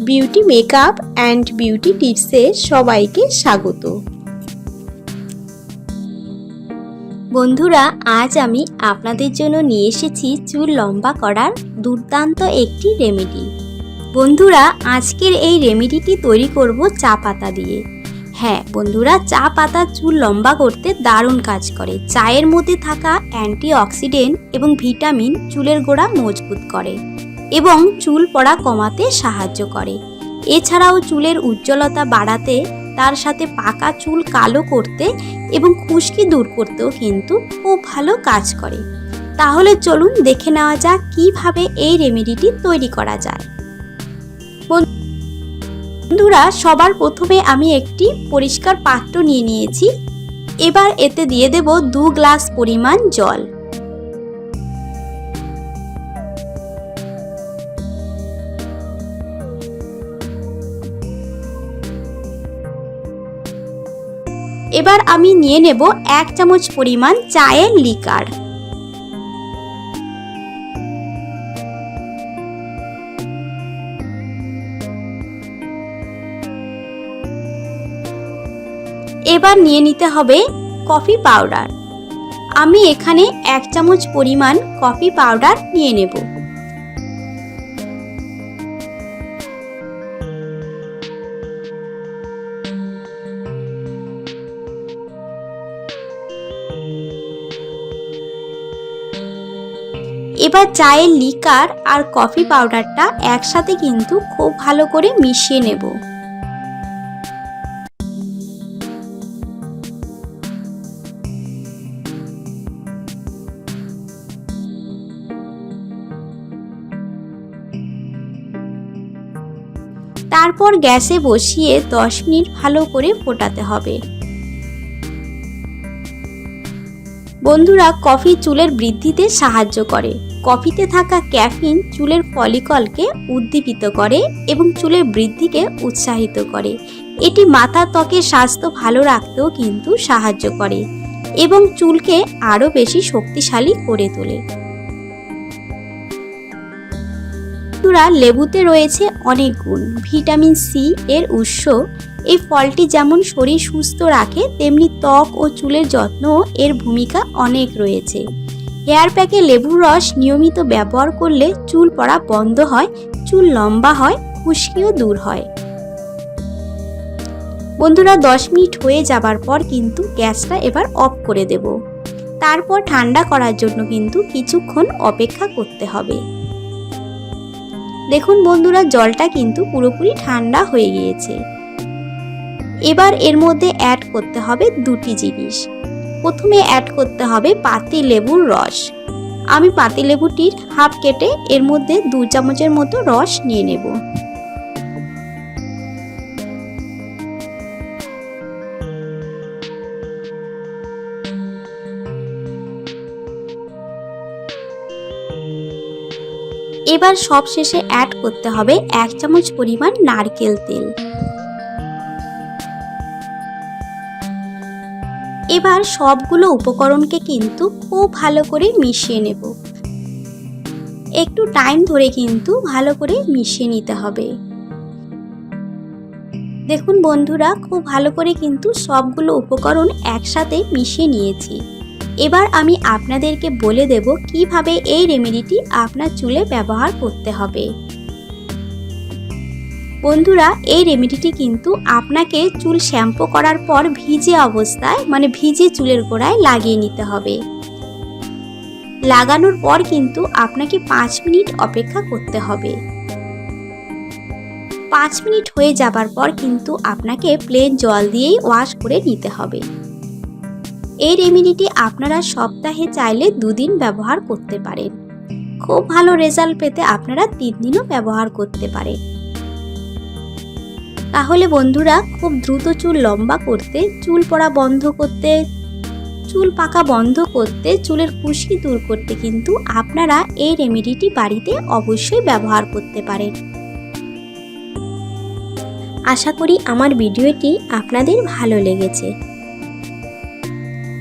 Beauty makeup and beauty টিপসে সবাইকে স্বাগত। বন্ধুরা, আজ আমি আপনাদের জন্য নিয়ে এসেছি চুল লম্বা করার দুর্দান্ত একটি রেমেডি। বন্ধুরা, আজকের এই রেমেডিটি তৈরি করব চা পাতা দিয়ে। হ্যাঁ বন্ধুরা, চা পাতা চুল লম্বা করতে দারুণ কাজ করে। চায়ের মধ্যে থাকা অ্যান্টিঅক্সিডেন্ট এবং ভিটামিন চুলের গোড়া মজবুত করে। এবং চুল পড়া কমাতে সাহায্য করে। এছাড়াও চুলের উজ্জ্বলতা বাড়াতে, তার সাথে পাকা চুল কালো করতে এবং খুশকি দূর করতেও কিন্তু খুব ভালো কাজ করে। তাহলে চলুন দেখে নেওয়া যাক কীভাবে এই রেমেডিটি তৈরি করা যায়। বন্ধুরা, সবার প্রথমে আমি একটি পরিষ্কার পাত্র নিয়ে নিয়েছি। এবার এতে দিয়ে দেব দু গ্লাস পরিমাণ জল। এবার আমি নিয়ে নেব এক চামচ পরিমাণ চায়ের লিকার। এবার নিয়ে নিতে হবে কফি পাউডার। আমি এখানে এক চামচ পরিমাণ কফি পাউডার নিয়ে নেব। এবার চায়ের লিকার আর কফি পাউডারটা একসাথে কিন্তু খুব ভালো করে মিশিয়ে নেব। তারপর গ্যাসে বসিয়ে 10 মিনিট ভালো করে ফোটাতে হবে। বন্ধুরা, কফি চুলের বৃদ্ধিতে সাহায্য করে। কফিতে থাকা ক্যাফিন চুলের ফলিকলকে উদ্দীপিত করে এবং চুলের বৃদ্ধিকে উৎসাহিত করে। এটি মাথা ত্বকের স্বাস্থ্য ভালো রাখতেও কিন্তু সাহায্য করে এবং চুলকে আরও বেশি শক্তিশালী করে তোলে। বন্ধুরা, লেবুতে রয়েছে অনেক গুণ। ভিটামিন সি এর উৎস। এই ফলটি যেমন শরীর সুস্থ রাখে, তেমনি ত্বক ও চুলের যত্ন এর ভূমিকা অনেক রয়েছে। হেয়ার প্যাকে লেবুর রস নিয়মিত ব্যবহার করলে চুল পড়া বন্ধ হয়, চুল লম্বা হয়, খুশকিও দূর হয়। বন্ধুরা, দশ মিনিট হয়ে যাবার পর কিন্তু গ্যাসটা এবার অফ করে দেব। তারপর ঠান্ডা করার জন্য কিন্তু কিছুক্ষণ অপেক্ষা করতে হবে। দেখুন বন্ধুরা, জলটা কিন্তু পুরোপুরি ঠান্ডা হয়ে গিয়েছে। এবার এর মধ্যে অ্যাড করতে হবে দুটি জিনিস। প্রথমে অ্যাড করতে হবে পাতি লেবুর রস। আমি পাতি লেবুটির হাফ কেটে এর মধ্যে দু চামচের মতো রস নিয়ে নেব। এবার সব শেষে অ্যাড করতে হবে এক চামচ পরিমাণ নারকেল তেল। এবার সবগুলো উপকরণকে কিন্তু খুব ভালো করে মিশিয়ে নেব। একটু টাইম ধরে কিন্তু ভালো করে মিশিয়ে নিতে হবে। দেখুন বন্ধুরা, খুব ভালো করে কিন্তু সবগুলো উপকরণ একসাথে মিশিয়ে নিয়েছি। এবার আমি আপনাদেরকে বলে দেব কীভাবে এই রেমেডিটি আপনার চুলে ব্যবহার করতে হবে। বন্ধুরা, এই রেমেডিটি কিন্তু আপনাকে চুল শ্যাম্পু করার পর ভিজে অবস্থায় মানে ভিজে চুলের গোড়ায় লাগিয়ে নিতে হবে। লাগানোর পর কিন্তু আপনাকে পাঁচ মিনিট অপেক্ষা করতে হবে। পাঁচ মিনিট হয়ে যাবার পর কিন্তু আপনাকে প্লেন জল দিয়েই ওয়াশ করে নিতে হবে। এই রেমেডিটি আপনারা সপ্তাহে চাইলে দুদিন ব্যবহার করতে পারেন। খুব ভালো রেজাল্ট পেতে আপনারা তিন দিনও ব্যবহার করতে পারেন। তাহলে বন্ধুরা খুব দ্রুত চুল লম্বা করতে, চুল পড়া বন্ধ করতে, চুল পাকা বন্ধ করতে, চুলের খুশি দূর করতে কিন্তু আপনারা এই রেমেডিটি বাড়িতে অবশ্যই ব্যবহার করতে পারেন। আশা করি আমার ভিডিওটি আপনাদের ভালো লেগেছে।